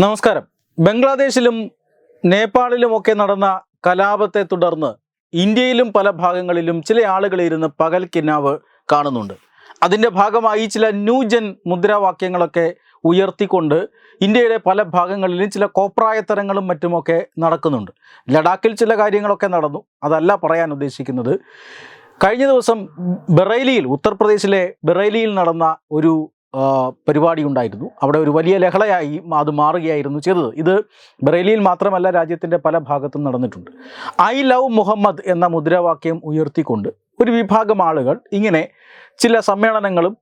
നമസ്കാരം. ബംഗ്ലാദേശിലും നേപ്പാളിലുമൊക്കെ നടന്ന കലാപത്തെ തുടർന്ന് ഇന്ത്യയിലും പല ഭാഗങ്ങളിലും ചില ആളുകൾ ഇരുന്ന് പകൽ കിന്നാവ് കാണുന്നുണ്ട്. അതിന്റെ ഭാഗമായി ചില ന്യൂജൻ മുദ്രാവാക്യങ്ങളൊക്കെ ഉയർത്തിക്കൊണ്ട് ഇന്ത്യയുടെ പല ഭാഗങ്ങളിലും ചില കോപ്രായത്തരങ്ങളും മറ്റുമൊക്കെ നടക്കുന്നുണ്ട്. ലഡാക്കിൽ ചില കാര്യങ്ങളൊക്കെ നടന്നു. അതല്ല പറയാൻ ഉദ്ദേശിക്കുന്നത്. കഴിഞ്ഞ ദിവസം ബറേലിയിൽ ഉത്തർപ്രദേശിലെ ബറേലിയിൽ നടന്ന ഒരു പരിപാടി ഉണ്ടായിരുന്നു. അവിടെ ഒരു വലിയ ലഹളയായി അത് മാറുകയായിരുന്നു ചെയ്തത്. ഇത് ബറേലിയിൽ മാത്രമല്ല രാജ്യത്തിന്റെ പല ഭാഗത്തും നടന്നിട്ടുണ്ട്. ഐ ലവ് മുഹമ്മദ് എന്ന മുദ്രാവാക്യം ഉയർത്തിക്കൊണ്ട് ഒരു വിഭാഗം ആളുകൾ ഇങ്ങനെ ചില സമ്മേളനങ്ങളും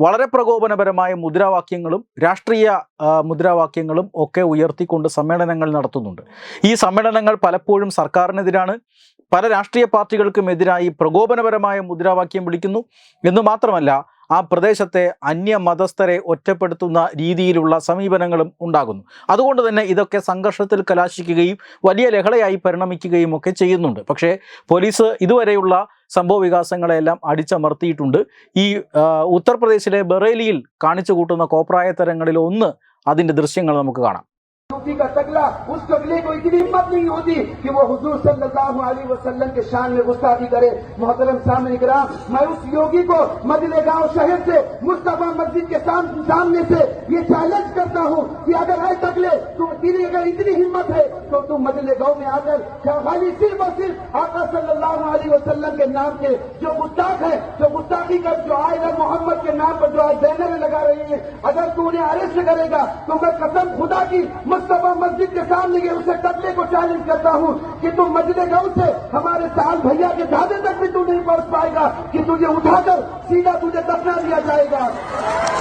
വളരെ പ്രകോപനപരമായ മുദ്രാവാക്യങ്ങളും രാഷ്ട്രീയ മുദ്രാവാക്യങ്ങളും ഒക്കെ ഉയർത്തിക്കൊണ്ട് സമ്മേളനങ്ങൾ നടത്തുന്നുണ്ട്. ഈ സമ്മേളനങ്ങൾ പലപ്പോഴും സർക്കാരിനെതിരാണ് പല രാഷ്ട്രീയ പാർട്ടികൾക്കും എതിരായി പ്രകോപനപരമായ മുദ്രാവാക്യം വിളിക്കുന്നു. എന്ന് മാത്രമല്ല ആ പ്രദേശത്തെ അന്യമതസ്ഥരെ ഒറ്റപ്പെടുത്തുന്ന രീതിയിലുള്ള സമീപനങ്ങളും ഉണ്ടാകുന്നു. അതുകൊണ്ട് തന്നെ ഇതൊക്കെ സംഘർഷത്തിൽ കലാശിക്കുകയും വലിയ ലഹളയായി പരിണമിക്കുകയും ഒക്കെ ചെയ്യുന്നുണ്ട്. പക്ഷേ പോലീസ് ഇതുവരെയുള്ള സംഭവ വികാസങ്ങളെല്ലാം അടിച്ചമർത്തിയിട്ടുണ്ട്. ഈ ഉത്തർപ്രദേശിലെ ബറേലിയിൽ കാണിച്ചു കൂട്ടുന്ന കോപ്രായത്തരങ്ങളിൽ ഒന്ന് അതിന്റെ ദൃശ്യങ്ങൾ നമുക്ക് കാണാം. مفتی کا تگلا، اس تگلے کو اتنی ہمت نہیں ہوتی کہ وہ حضور صلی اللہ علیہ وسلم کے شان میں گستاخی کرے۔ محترم سامنے کرام، میں اس یوگی کو مدلے گاؤں شہر سے مستقبل मुस्तफ़ा मस्जिद के साम- सामने से ये चैलेंज करता हूँ कि अगर है तगले तुम तेरी अगर इतनी हिम्मत है तो तुम मदले गाँव में आकर खाली सिर्फ़ और सिर्फ़ आका सल्लल्लाहु अलैहि वसल्लम के नाम के जो गुस्ताख है, जो गुस्ताखी कर जो आयला मोहम्मद के नाम पर जो आज बैनर लगा रही है, अगर तू उन्हें अरेस्ट करेगा तो मैं कसम खुदा की मुस्तफ़ा मस्जिद के सामने के उसे कतले को चैलेंज करता हूँ कि तुम मस्जिद गाँव से हमारे साल भैया के दादे तक भी तू नहीं पहुँच पाएगा, कि तुझे उठाकर सीधा तुझे दफना दिया जाएगा। Yeah!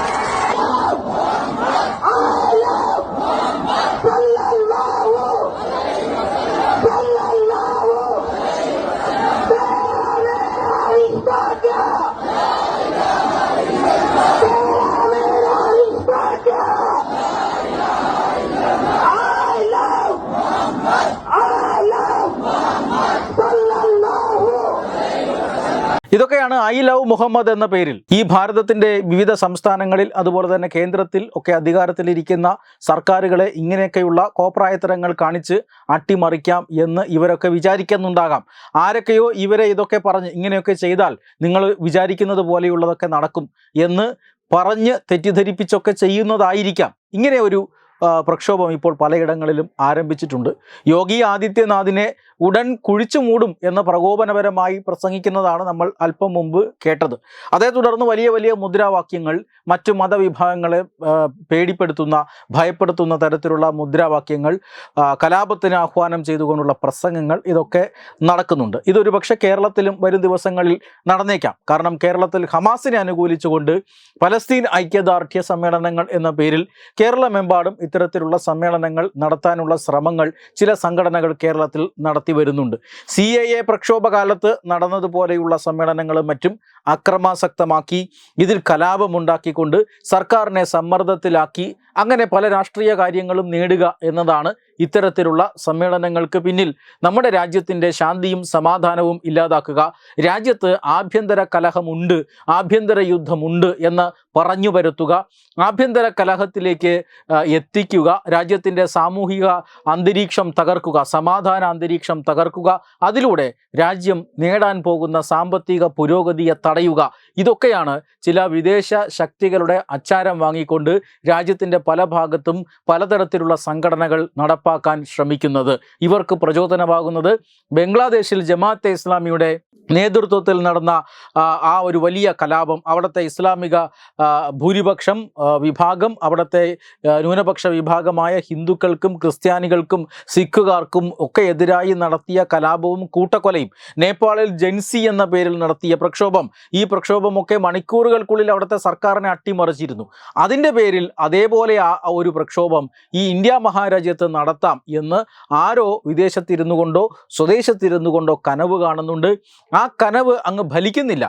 ഇതൊക്കെയാണ് ഐ ലവ് മുഹമ്മദ് എന്ന പേരിൽ. ഈ ഭാരതത്തിന്റെ വിവിധ സംസ്ഥാനങ്ങളിൽ അതുപോലെ തന്നെ കേന്ദ്രത്തിൽ ഒക്കെ അധികാരത്തിലിരിക്കുന്ന സർക്കാരുകളെ ഇങ്ങനെയൊക്കെയുള്ള കോപ്രായത്തരങ്ങൾ കാണിച്ച് അട്ടിമറിക്കാം എന്ന് ഇവരൊക്കെ വിചാരിക്കുന്നുണ്ടാകാം. ആരൊക്കെയോ ഇവരെ ഇതൊക്കെ പറഞ്ഞ് ഇങ്ങനെയൊക്കെ ചെയ്താൽ നിങ്ങൾ വിചാരിക്കുന്നത് പോലെയുള്ളതൊക്കെ നടക്കും എന്ന് പറഞ്ഞ് തെറ്റിദ്ധരിപ്പിച്ചൊക്കെ ചെയ്യുന്നതായിരിക്കാം. ഇങ്ങനെ ഒരു പ്രക്ഷോഭം ഇപ്പോൾ പലയിടങ്ങളിലും ആരംഭിച്ചിട്ടുണ്ട്. യോഗി ആദിത്യനാഥിനെ ഉടൻ കുഴിച്ചു മൂടും എന്ന പ്രകോപനപരമായി പ്രസംഗിക്കുന്നതാണ് നമ്മൾ അല്പം മുമ്പ് കേട്ടത്. അതേ തുടർന്ന് വലിയ വലിയ മുദ്രാവാക്യങ്ങൾ മറ്റു മതവിഭാഗങ്ങളെ പേടിപ്പെടുത്തുന്ന ഭയപ്പെടുത്തുന്ന തരത്തിലുള്ള മുദ്രാവാക്യങ്ങൾ കലാപത്തിന് ആഹ്വാനം ചെയ്തുകൊണ്ടുള്ള പ്രസംഗങ്ങൾ ഇതൊക്കെ നടക്കുന്നുണ്ട്. ഇതൊരു പക്ഷേ കേരളത്തിലും വരും ദിവസങ്ങളിൽ നടന്നേക്കാം. കാരണം കേരളത്തിൽ ഹമാസിനെ അനുകൂലിച്ചുകൊണ്ട് പലസ്തീൻ ഐക്യദാർഢ്യ സമ്മേളനങ്ങൾ എന്ന പേരിൽ കേരളമെമ്പാടും ഇത്തരത്തിലുള്ള സമ്മേളനങ്ങൾ നടത്താനുള്ള ശ്രമങ്ങൾ ചില സംഘടനകൾ കേരളത്തിൽ നടത്തി വരുന്നുണ്ട്. സി എ എ പ്രക്ഷോഭകാലത്ത് നടന്നതുപോലെയുള്ള സമ്മേളനങ്ങളും മറ്റും അക്രമാസക്തമാക്കി ഇതിൽ കലാപമുണ്ടാക്കിക്കൊണ്ട് സർക്കാരിനെ സമ്മർദ്ദത്തിലാക്കി അങ്ങനെ പല രാഷ്ട്രീയ കാര്യങ്ങളും നേടുക എന്നതാണ് ഇത്തരത്തിലുള്ള സമ്മേളനങ്ങൾക്ക് പിന്നിൽ നമ്മുടെ രാജ്യത്തിന്റെ ശാന്തിയും സമാധാനവും ഇല്ലാതാക്കുക. രാജ്യത്ത് ആഭ്യന്തര കലഹമുണ്ട് ആഭ്യന്തര യുദ്ധമുണ്ട് എന്ന് പറഞ്ഞു വരുത്തുക ആഭ്യന്തര കലഹത്തിലേക്ക് എത്തിക്കുക. രാജ്യത്തിന്റെ സാമൂഹിക അന്തരീക്ഷം തകർക്കുക സമാധാന അന്തരീക്ഷം തകർക്കുക. അതിലൂടെ രാജ്യം നേടാൻ പോകുന്ന സാമ്പത്തിക പുരോഗതിയെ തടയുക. ഇതൊക്കെയാണ് ചില വിദേശ ശക്തികളുടെ അച്ചാരം വാങ്ങിക്കൊണ്ട് രാജ്യത്തിന്റെ പല ഭാഗത്തും പലതരത്തിലുള്ള സംഘടനകൾ നടപ്പാക്കാൻ ശ്രമിക്കുന്നത്. ഇവർക്ക് പ്രചോദനമാകുന്നത് ബംഗ്ലാദേശിൽ ജമാഅത്തെ ഇസ്ലാമിയുടെ നേതൃത്വത്തിൽ നടന്ന ആ, ഒരു വലിയ കലാപം അവിടുത്തെ ഇസ്ലാമിക ഭൂരിപക്ഷം വിഭാഗം അവിടുത്തെ ന്യൂനപക്ഷ വിഭാഗമായ ഹിന്ദുക്കൾക്കും ക്രിസ്ത്യാനികൾക്കും സിഖുകാർക്കും ഒക്കെ എതിരായി നടത്തിയ കലാപവും കൂട്ടക്കൊലയും. നേപ്പാളിൽ ജെൻസി എന്ന പേരിൽ നടത്തിയ പ്രക്ഷോഭം. ഈ പ്രക്ഷോഭമൊക്കെ മണിക്കൂറുകൾക്കുള്ളിൽ അവിടുത്തെ സർക്കാരിനെ അട്ടിമറിച്ചിരുന്നു. അതിന്റെ പേരിൽ അതേപോലെ ആ ഒരു പ്രക്ഷോഭം ഈ ഇന്ത്യ മഹാരാജ്യത്ത് നടത്താം എന്ന് ആരോ വിദേശത്തിരുന്നു കൊണ്ടോ സ്വദേശത്തിരുന്നു കൊണ്ടോ കനവ് കാണുന്നുണ്ട്. ആ കനവ് അങ്ങ് ഫലിക്കുന്നില്ല.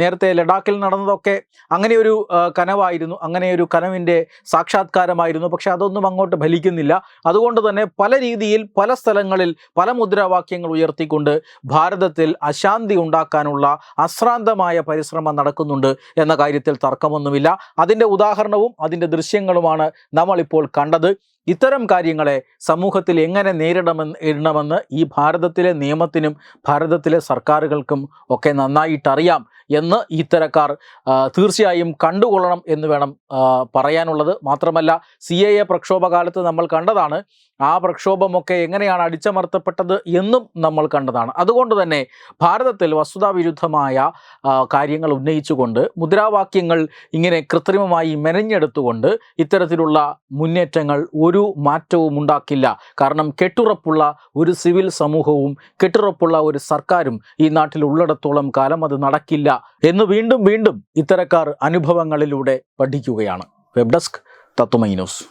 നേരത്തെ ലഡാക്കിൽ നടന്നതൊക്കെ അങ്ങനെ ഒരു കനവായിരുന്നു അങ്ങനെ ഒരു കനവിന്റെ സാക്ഷാത്കാരമായിരുന്നു പക്ഷെ അതൊന്നും അങ്ങോട്ട് ഫലിക്കുന്നില്ല. അതുകൊണ്ട് തന്നെ പല രീതിയിൽ പല സ്ഥലങ്ങളിൽ പല മുദ്രാവാക്യങ്ങൾ ഉയർത്തിക്കൊണ്ട് ഭാരതത്തിൽ അശാന്തി ഉണ്ടാക്കാനുള്ള അശ്രാന്തമായ പരിശ്രമം നടക്കുന്നുണ്ട് എന്ന കാര്യത്തിൽ തർക്കമൊന്നുമില്ല. അതിന്റെ ഉദാഹരണവും അതിന്റെ ദൃശ്യങ്ങളുമാണ് നമ്മളിപ്പോൾ കണ്ടത്. ഇത്തരം കാര്യങ്ങളെ സമൂഹത്തിൽ എങ്ങനെ നേരിടമെന്ന് ഇടണമെന്ന് ഈ ഭാരതത്തിലെ നിയമത്തിനും ഭാരതത്തിലെ സർക്കാരുകൾക്കും ഒക്കെ നന്നായിട്ടറിയാം എന്ന് ഇത്തരക്കാർ തീർച്ചയായും കണ്ടുകൊള്ളണം എന്ന് വേണം പറയാനുള്ളത്. മാത്രമല്ല സി എ എ പ്രക്ഷോഭകാലത്ത് നമ്മൾ കണ്ടതാണ്. ആ പ്രക്ഷോഭമൊക്കെ എങ്ങനെയാണ് അടിച്ചമർത്തപ്പെട്ടത് എന്നും നമ്മൾ കണ്ടതാണ്. അതുകൊണ്ട് തന്നെ ഭാരതത്തിൽ വസ്തുതാവിരുദ്ധമായ കാര്യങ്ങൾ ഉന്നയിച്ചുകൊണ്ട് മുദ്രാവാക്യങ്ങൾ ഇങ്ങനെ കൃത്രിമമായി മെനഞ്ഞെടുത്തുകൊണ്ട് ഇത്തരത്തിലുള്ള മുന്നേറ്റങ്ങൾ മാറ്റവും ഉണ്ടാക്കില്ല. കാരണം കെട്ടുറപ്പുള്ള ഒരു സിവിൽ സമൂഹവും കെട്ടുറപ്പുള്ള ഒരു സർക്കാരും ഈ നാട്ടിൽ ഉള്ളിടത്തോളം കാലം അത് നടക്കില്ല എന്ന് വീണ്ടും വീണ്ടും ഇത്തരക്കാർ അനുഭവങ്ങളിലൂടെ പഠിക്കുകയാണ്. Web desk Tatwamayi news.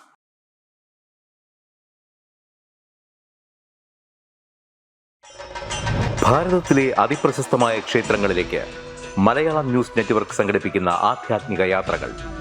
അതിപ്രശസ്തമായ ക്ഷേത്രങ്ങളിലേക്ക് മലയാളം ന്യൂസ് നെറ്റ്വർക്ക് സംഘടിപ്പിക്കുന്ന യാത്രകൾ.